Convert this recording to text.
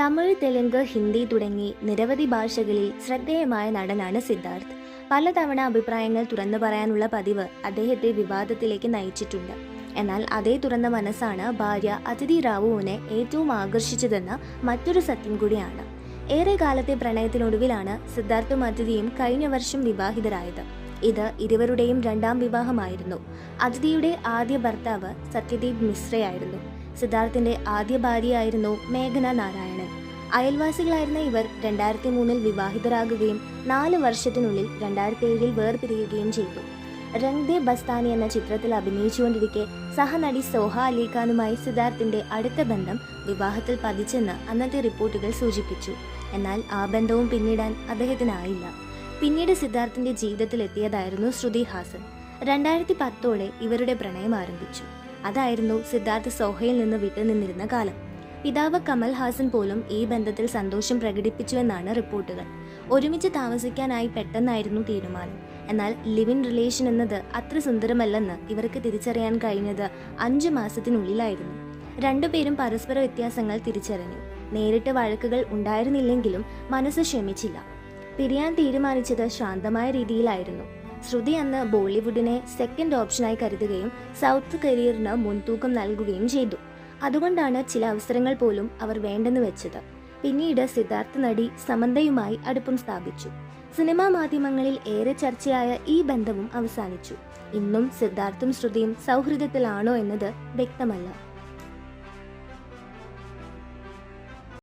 തമിഴ് തെലുങ്ക് ഹിന്ദി തുടങ്ങി നിരവധി ഭാഷകളിൽ ശ്രദ്ധേയമായ നടനാണ് സിദ്ധാർത്ഥ്. പലതവണ അഭിപ്രായങ്ങൾ തുറന്നു പറയാനുള്ള പതിവ് അദ്ദേഹത്തെ വിവാദത്തിലേക്ക് നയിച്ചിട്ടുണ്ട്. എന്നാൽ അതേ തുറന്ന മനസ്സാണ് ഭാര്യ അതിഥി റാവുവിനെ ഏറ്റവും ആകർഷിച്ചതെന്ന മറ്റൊരു സത്യം കൂടിയാണ്. ഏറെ കാലത്തെ പ്രണയത്തിനൊടുവിലാണ് സിദ്ധാർത്ഥും അതിഥിയും കഴിഞ്ഞ വർഷം വിവാഹിതരായത്. ഇത് ഇരുവരുടെയും രണ്ടാം വിവാഹമായിരുന്നു. അതിഥിയുടെ ആദ്യ ഭർത്താവ് സത്യദീപ് മിശ്രയായിരുന്നു. സിദ്ധാർത്ഥിന്റെ ആദ്യ ഭാര്യയായിരുന്നു മേഘന നാരായണൻ. അയൽവാസികളായിരുന്ന ഇവർ രണ്ടായിരത്തി മൂന്നിൽ വിവാഹിതരാകുകയും നാല് വർഷത്തിനുള്ളിൽ രണ്ടായിരത്തി ഏഴിൽ വേർപിരിയുകയും ചെയ്തു. രംഗ്ദേ ബസ്താനി എന്ന ചിത്രത്തിൽ അഭിനയിച്ചുകൊണ്ടിരിക്കെ സഹനടി സോഹ അലി ഖാനുമായി സിദ്ധാർത്ഥിന്റെ അടുത്ത ബന്ധം വിവാഹത്തിൽ പതിച്ചെന്ന് അന്നത്തെ റിപ്പോർട്ടുകൾ സൂചിപ്പിച്ചു. എന്നാൽ ആ ബന്ധവും പിന്നിടാൻ അദ്ദേഹത്തിനായില്ല. പിന്നീട് സിദ്ധാർത്ഥിന്റെ ജീവിതത്തിൽ എത്തിയതായിരുന്നു ശ്രുതി ഹാസൻ. രണ്ടായിരത്തി പത്തോടെ ഇവരുടെ പ്രണയം ആരംഭിച്ചു. അതായിരുന്നു സിദ്ധാർത്ഥ് സോഹയിൽ നിന്ന് വിട്ടുനിന്നിരുന്ന കാലം. പിതാവ് കമൽ ഹാസൻ പോലും ഈ ബന്ധത്തിൽ സന്തോഷം പ്രകടിപ്പിച്ചുവെന്നാണ് റിപ്പോർട്ടുകൾ. ഒരുമിച്ച് താമസിക്കാനായി പെട്ടെന്നായിരുന്നു തീരുമാനം. എന്നാൽ ലിവിൻ റിലേഷൻ എന്നത് അത്ര സുന്ദരമല്ലെന്ന് ഇവർക്ക് തിരിച്ചറിയാൻ കഴിഞ്ഞത് അഞ്ചു മാസത്തിനുള്ളിലായിരുന്നു. രണ്ടുപേരും പരസ്പര വ്യത്യാസങ്ങൾ തിരിച്ചറിഞ്ഞു. നേരിട്ട് വഴക്കുകൾ ഉണ്ടായിരുന്നില്ലെങ്കിലും മനസ്സ് ക്ഷമിച്ചില്ല. പിരിയാൻ തീരുമാനിച്ചത് ശാന്തമായ രീതിയിലായിരുന്നു. ശ്രുതി അന്ന് ബോളിവുഡിനെ സെക്കൻഡ് ഓപ്ഷനായി കരുതുകയും സൗത്ത് കരിയറിന് മുൻതൂക്കം നൽകുകയും ചെയ്തു. അതുകൊണ്ടാണ് ചില അവസരങ്ങൾ പോലും അവർ വേണ്ടെന്ന് വെച്ചത്. പിന്നീട് സിദ്ധാർത്ഥ നടി സമന്തയുമായി അടുപ്പം സ്ഥാപിച്ചു. സിനിമാ മാധ്യമങ്ങളിൽ ഏറെ ചർച്ചയായ ഈ ബന്ധവും അവസാനിച്ചു. ഇന്നും സിദ്ധാർത്ഥും ശ്രുതിയും സൗഹൃദത്തിലാണോ എന്നത് വ്യക്തമല്ല.